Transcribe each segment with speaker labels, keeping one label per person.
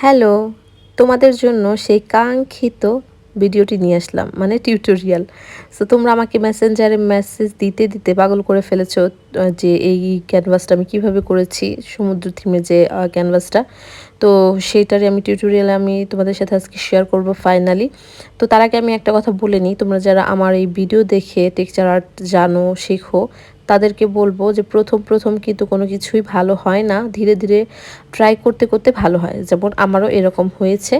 Speaker 1: Hello, তোমাদের জন্য সেই কাঙ্ক্ষিত ভিডিওটি নিয়ে আসলাম মানে টিউটোরিয়াল সো তোমরা আমাকে মেসেঞ্জারে মেসেজ দিতে দিতে পাগল করে ফেলেছো যে এই ক্যানভাসটা আমি কীভাবে করেছি, সমুদ্র থিমে যে ক্যানভাসটা তো সেইটারই আমি টিউটোরিয়ালে আমি তোমাদের সাথে আজকে শেয়ার করব ফাইনালি তো তার আগে আমি একটা কথা বলে নিই, তোমরা যারা আমার এই ভিডিও দেখে টেক্সচার আর্ট জানো, শেখো তাদেরকে বলব যে প্রথম প্রথম কিন্তু কোনো কিছুই ভালো হয় না। ধীরে ধীরে ট্রাই করতে করতে ভালো হয়। যেমন আমারও এরকম হয়েছে।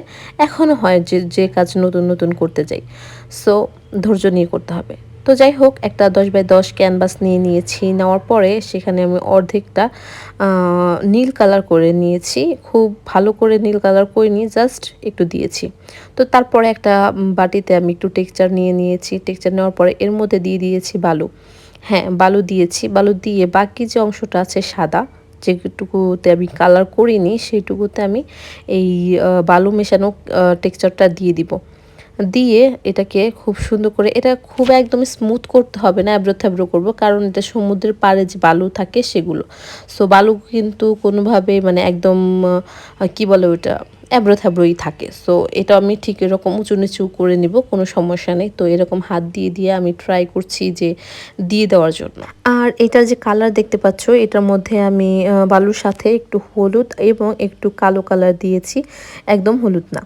Speaker 1: এখনও হয় যে যে কাজ নতুন নতুন করতে যাই। সো ধৈর্য নিয়ে করতে হবে। তো যাই হোক, একটা দশ বাই দশ ক্যানভাস নিয়ে নিয়েছি। নেওয়ার পরে সেখানে আমি অর্ধেকটা নীল কালার করে নিয়েছি। খুব ভালো করে নীল কালার করে নিয়ে জাস্ট একটু দিয়েছি। তো তারপরে একটা বাটিতে আমি একটু টেক্সচার নিয়ে নিয়েছি। টেক্সচার নেওয়ার পরে এর মধ্যে দিয়ে দিয়েছি বালু। হ্যাঁ বালু দিয়েছি। বালু দিয়ে বাকি যে অংশটা আছে সাদা, যেটুকুতে আমি কালার করিনি, সেইটুকুতে আমি এই বালু মেশানো টেক্সচারটা দিয়ে দিব। দিয়ে এটাকে খুব সুন্দর করে, এটা খুব একদম স্মুথ করতে হবে না অ্যাব্রো থ্যাব্রো করব, কারণ এটা সমুদ্রের পাড়ে যে বালু থাকে সেগুলো। সো বালু কিন্তু কোনোভাবে মানে একদম কি বলে ওটা অ্যাব্রো থ্যাব্রোই থাকে। সো এটা আমি ঠিক এরকম উঁচু নিচু করে নিব, কোনো সমস্যা নেই। তো এরকম হাত দিয়ে দিয়ে আমি ট্রাই করছি যে দিয়ে দেওয়ার জন্য। আর এটার যে কালার দেখতে পাচ্ছ, এটার মধ্যে আমি বালুর সাথে একটু হলুদ এবং একটু কালো কালার দিয়েছি, একদম হলুদ না।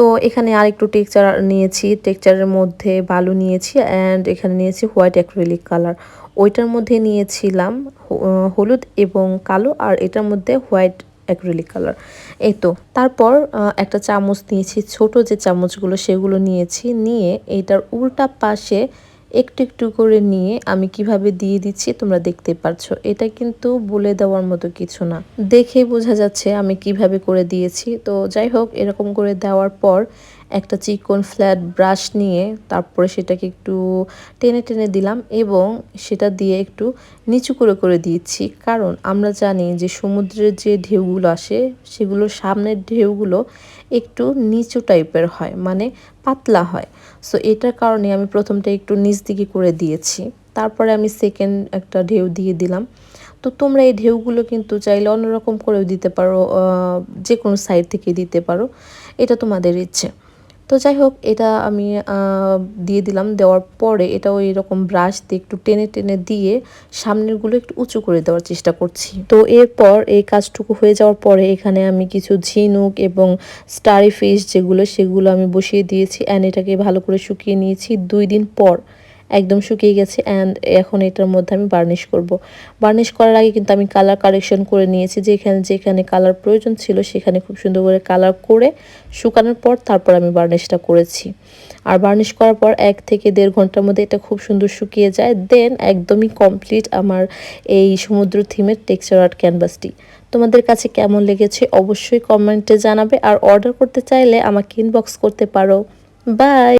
Speaker 1: তো এখানে আর একটু টেক্সচার নিয়েছি, টেক্সচারের মধ্যে বালু নিয়েছি অ্যান্ড এখানে নিয়েছি হোয়াইট অ্যাক্রিলিক কালার। ওইটার মধ্যে নিয়েছিলাম হলুদ এবং কালো আর এটার মধ্যে হোয়াইট অ্যাক্রিলিক কালার। এই তো, তারপর একটা চামচ নিয়েছি, ছোট যে চামচগুলো সেগুলো নিয়েছি, নিয়ে এটার উল্টা পাশে একটু একটু করে নিয়ে আমি কীভাবে দিয়ে দিচ্ছি তোমরা দেখতে পারছ। এটা কিন্তু বলে দেওয়ার মতো কিছু না। দেখে বোঝা যাচ্ছে আমি কীভাবে করে দিয়েছি। তো যাই হোক, এরকম করে দেওয়ার পর একটা চিকন ফ্ল্যাট ব্রাশ নিয়ে তারপরে সেটাকে একটু টেনে টেনে দিলাম এবং সেটা দিয়ে একটু নিচু করে করে দিয়েছি। কারণ আমরা জানি যে সমুদ্রের যে ঢেউগুলো আসে, সেগুলো সামনের ঢেউগুলো একটু নিচু টাইপের হয় মানে পাতলা হয়। সো এটার কারণে আমি প্রথমটা একটু নিচ দিকে করে দিয়েছি। তারপরে আমি সেকেন্ড একটা ঢেউ দিয়ে দিলাম। তো তোমরা এই ঢেউগুলো কিন্তু চাইলে অন্যরকম করেও দিতে পারো যে কোনো সাইড থেকে দিতে পারো। এটা তোমাদের ইচ্ছে। তো যাই হোক, এটা আমি দিয়ে দিলাম। দেওয়ার পরে এটা ওই রকম ব্রাশ দিয়ে একটু টেনে টেনে দিয়ে সামনেরগুলো একটু উঁচু করে দেওয়ার চেষ্টা করছি। তো এরপর এই কাজটুকু হয়ে যাওয়ার পরে এখানে আমি কিছু ঝিনুক এবং স্টারি ফিশ যেগুলো, সেগুলো আমি বসিয়ে দিয়েছি। অ্যান্ড এটাকে ভালো করে শুকিয়ে নিয়েছি। দুই দিন পর একদম শুকিয়ে গেছে অ্যান্ড এখন এটার মধ্যে আমি বার্নিশ করব। বার্নিশ করার আগে কিন্তু আমি কালার কারেকশন করে নিয়েছি, যেখানে যেখানে কালার প্রয়োজন ছিল সেখানে খুব সুন্দর করে কালার করে শুকানোর পর তারপর আমি বার্নিশটা করেছি। আর বার্নিশ করার পর এক থেকে দেড় ঘণ্টার মধ্যে এটা খুব সুন্দর শুকিয়ে যায় দেন একদমই কমপ্লিট আমার এই সমুদ্র থিমের টেক্সচার আর্ট ক্যানভাসটি তোমাদের কাছে কেমন লেগেছে অবশ্যই কমেন্টে জানাবে, আর অর্ডার করতে চাইলে আমাকে ইনবক্স করতে পারো। বাই